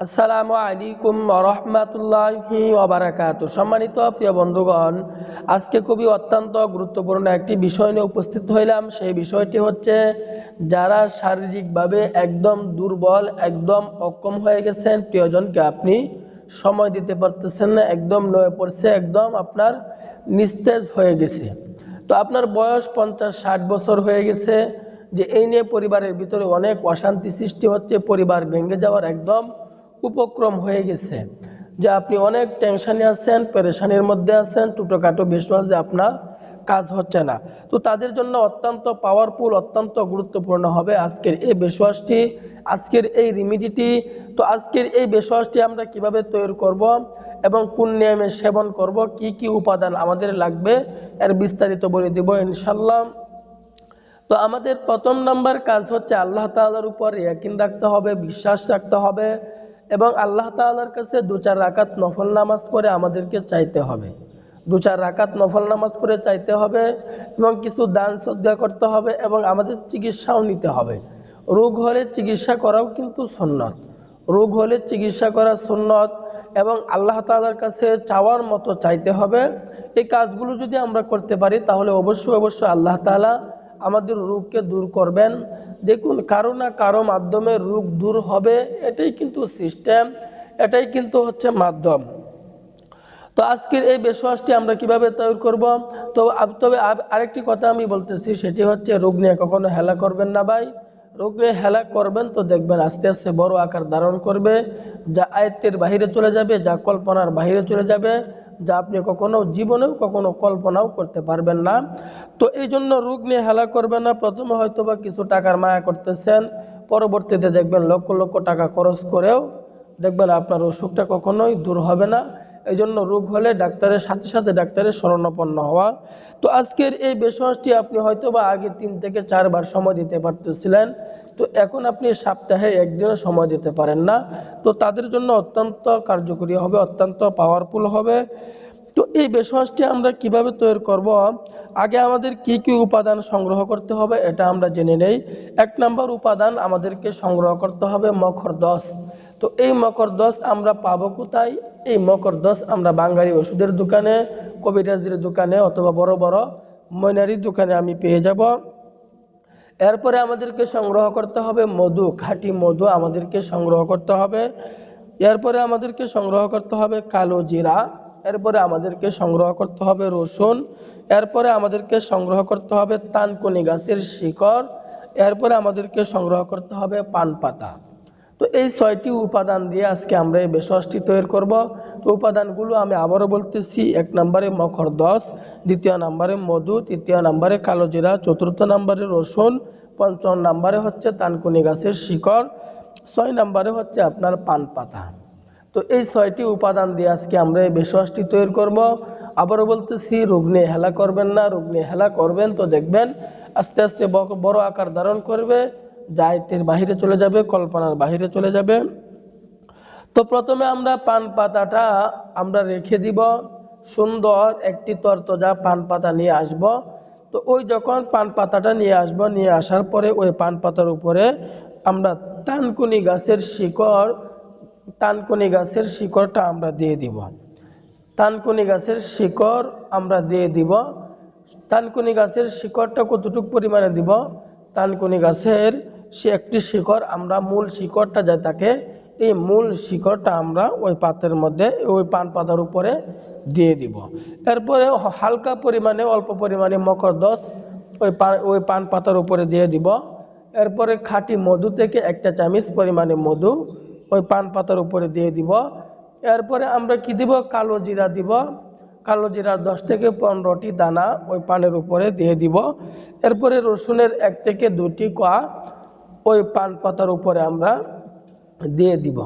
আসসালামু আলাইকুম রহমাতুল্লাহি ওবারাকাত সম্মানিত প্রিয় বন্ধুগণ, আজকে খুবই অত্যন্ত গুরুত্বপূর্ণ একটি বিষয় নিয়ে উপস্থিত হইলাম। সেই বিষয়টি হচ্ছে, যারা শারীরিকভাবে একদম দুর্বল, একদম অক্ষম হয়ে গেছেন, প্রিয়জনকে আপনি সময় দিতে পারতেছেন না, একদম নয়ে পড়ছে, একদম আপনার নিস্তেজ হয়ে গেছে। তো আপনার বয়স পঞ্চাশ, ষাট বছর হয়ে গেছে, যে এই নিয়ে পরিবারের ভিতরে অনেক অশান্তি সৃষ্টি হচ্ছে, পরিবার ভেঙে যাওয়ার একদম উপক্রম হয়ে গেছে, যে আপনি অনেক টেনশানে আছেন, পেরেশানির মধ্যে আছেন, ছোটোখাটো বিশ্বাসে আপনার কাজ হচ্ছে না। তো তাদের জন্য অত্যন্ত পাওয়ারফুল অত্যন্ত গুরুত্বপূর্ণ হবে আজকের এই বিশ্বাসটি, আজকের এই রিমিডিটি তো আজকের এই বিশ্বাসটি আমরা কীভাবে তৈরি করব এবং কোন নিয়মে সেবন করব, কি কি উপাদান আমাদের লাগবে, এর বিস্তারিত বলে দিব ইনশাল্লাহ তো আমাদের প্রথম নাম্বার কাজ হচ্ছে আল্লাহ তাআলার উপর ইয়াকিন রাখতে হবে, বিশ্বাস রাখতে হবে এবং আল্লাহ তাআলার কাছে দু চার রাকাত নফল নামাজ পড়ে আমাদেরকে চাইতে হবে। দু চার রাকাত নফল নামাজ পড়ে চাইতে হবে এবং কিছু দান শ্রদ্ধা করতে হবে এবং আমাদের চিকিৎসাও নিতে হবে। রোগ হলে চিকিৎসা করাও কিন্তু সুন্নত। রোগ হলে চিকিৎসা করা সুন্নত এবং আল্লাহ তাআলার কাছে চাওয়ার মতো চাইতে হবে। এই কাজগুলো যদি আমরা করতে পারি তাহলে অবশ্যই অবশ্যই আল্লাহ তাআলা আমাদের রোগকে দূর করবেন। দেখুন, কারও না কারও মাধ্যমে রোগ দূর হবে, এটাই কিন্তু সিস্টেম এটাই কিন্তু হচ্ছে মাধ্যম। তো আজকের এই বিশ্বাসটি আমরা কীভাবে তৈরি করব? তো তবে আরেকটি কথা আমি বলতেছি, সেটি হচ্ছে রোগ নিয়ে কখনো হেলা করবেন না ভাই। রোগ নিয়ে হেলা করবেন তো দেখবেন আস্তে আস্তে বড় আকার ধারণ করবে, যা আয়ত্তের বাহিরে চলে যাবে, যা কল্পনার বাহিরে চলে যাবে। যা আপনি কখনো জীবনেও, কখনো কল্পনাও করতে পারবেন না। তো এই জন্য রোগ নিয়ে হেলা করবেন না। প্রথমে হয়তো বা কিছু টাকার মায়া করতেছেন, পরবর্তীতে দেখবেন লক্ষ লক্ষ টাকা খরচ করেও দেখবেন আপনার অসুখটা কখনোই দূর হবে না। এই জন্য রোগ হলে ডাক্তারের সাথে সাথে ডাক্তারের শরণাপন্ন হওয়া। তো আজকের এই বিশ্বাসটি আপনি হয়তো বা আগে তিন থেকে চারবার সময় দিতে পারতেছিলেন। তো এখন আপনি সপ্তাহে একদিনও সময় দিতে পারেন না। তো তাদের জন্য অত্যন্ত কার্যকরী হবে, অত্যন্ত পাওয়ারফুল হবে। তো এই বিশ্বাসটি আমরা কীভাবে তৈরি করব? আগে আমাদের কি কি উপাদান সংগ্রহ করতে হবে এটা আমরা জেনে নেই। এক নম্বর উপাদান আমাদেরকে সংগ্রহ করতে হবে মখর দশ। তো এই মকর দশ আমরা পাবো কোথায়? এই মকর দশ আমরা বাঙালি ওষুধের দোকানে, কবিরাজের দোকানে অথবা বড় বড় ময়নারির দোকানে আমি পেয়ে যাব। এরপরে আমাদেরকে সংগ্রহ করতে হবে মধু, খাঁটি মধু আমাদেরকে সংগ্রহ করতে হবে। এরপরে আমাদেরকে সংগ্রহ করতে হবে কালো জিরা, এরপরে আমাদেরকে সংগ্রহ করতে হবে রসুন, এরপরে আমাদেরকে সংগ্রহ করতে হবে তানকুনি গাছের শিকড়, এরপরে আমাদেরকে সংগ্রহ করতে হবে পান পাতা। তো এই ছয়টি উপাদান দিয়ে আজকে আমরা এই বেশসটি তৈরি করব। তো উপাদানগুলো আমি আবারও বলতেছি, এক নম্বরে মখর দশ, দ্বিতীয় নম্বরে মধু, তৃতীয় নম্বরে কালো জিরা, চতুর্থ নম্বরে রসুন, পঞ্চম নম্বরে হচ্ছে তানকুনি গাছের শিকড়, ছয় নম্বরে হচ্ছে আপনার পান পাতা। তো এই ছয়টি উপাদান দিয়ে আজকে আমরা এই বেশসটি তৈরি করব। আবারও বলতেছি রোগ নিয়ে হেলা করবেন না রোগ নিয়ে হেলা করবেন তো দেখবেন, আস্তে আস্তে বড় আকার ধারণ করবে। জায়তের বাহিরে চলে যাবে, কল্পনার বাহিরে চলে যাবে। তো প্রথমে আমরা পান পাতাটা আমরা রেখে দিব। সুন্দর একটি তরতজা পান পাতা নিয়ে আসব। তো ওই যখন পান পাতাটা নিয়ে আসব, নিয়ে আসার পরে ওই পান পাতার উপরে আমরা তানকুনি গাছের শিকড়, তানকুনি গাছের শিকড়টা আমরা দিয়ে দিব। তানকুনি গাছের শিকড় আমরা দিয়ে দিব। তানকুনি গাছের শিকড়টা কতটুকু পরিমাণে দিব? তানকুনি গাছের সে একটি শিকড় আমরা মূল শিকড়টা যা থাকে এই মূল শিকড়টা আমরা ওই পাতের মধ্যে, ওই পান পাতার উপরে দিয়ে দিব। এরপরে হালকা পরিমাণে, অল্প পরিমাণে মকর দশ, ওই পান ওই পান পাতার উপরে দিয়ে দিব। এরপরে খাঁটি মধু থেকে একটা চামিচ পরিমাণে মধু, ওই পান পাতার উপরে দিয়ে দিব। এরপরে আমরা কি দিব? কালো জিরা দিব। কালো জিরার দশ থেকে পনেরোটি দানা ওই পানের উপরে দিয়ে দিব। এরপরে রসুনের এক থেকে দুটি কোয়া ওই পান পাতার উপরে আমরা দিয়ে দিব।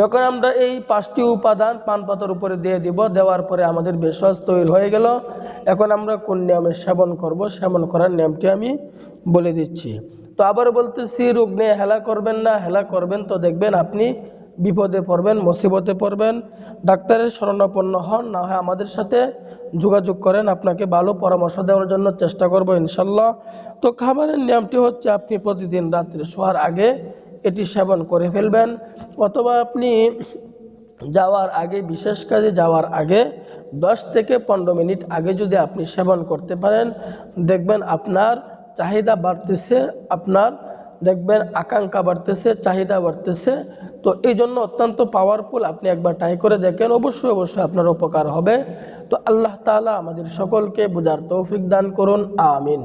যখন আমরা এই পাঁচটি উপাদান পান পাতার উপরে দিয়ে দিব, দেওয়ার পরে আমাদের বিশ্বাস তৈরি হয়ে গেল। এখন আমরা কোন নিয়মে সেবন করব, সেবন করার নিয়মটি আমি বলে দিচ্ছি। তো আবার বলতেছি, রোগ নিয়ে হেলা করবেন না, হেলা করবেন তো দেখবেন আপনি বিপদে পড়বেন, মুসিবতে পড়বেন, ডাক্তারের শরণাপন্ন হন, না হয় আমাদের সাথে যোগাযোগ করেন, আপনাকে ভালো পরামর্শ দেওয়ার জন্য চেষ্টা করব ইনশাল্লাহ। তো খাবারের নিয়মটি হচ্ছে আপনি প্রতিদিন রাত্রে শোয়ার আগে এটি সেবন করে ফেলবেন, অথবা আপনি যাওয়ার আগে, বিশেষ কাজে যাওয়ার আগে দশ থেকে পনেরো মিনিট আগে যদি আপনি সেবন করতে পারেন, দেখবেন আপনার চাহিদা বাড়তেছে, আপনার দেখবেন আকাঙ্ক্ষা বাড়তেছে, চাহিদা বাড়তেছে তো এই জন্য অত্যন্ত পাওয়ারফুল আপনি একবার ট্রাই করে দেখেন, অবশ্যই অবশ্যই আপনার উপকার হবে। তো আল্লাহ তালা আমাদের সকলকে বোঝার তৌফিক দান করুন, আমিন।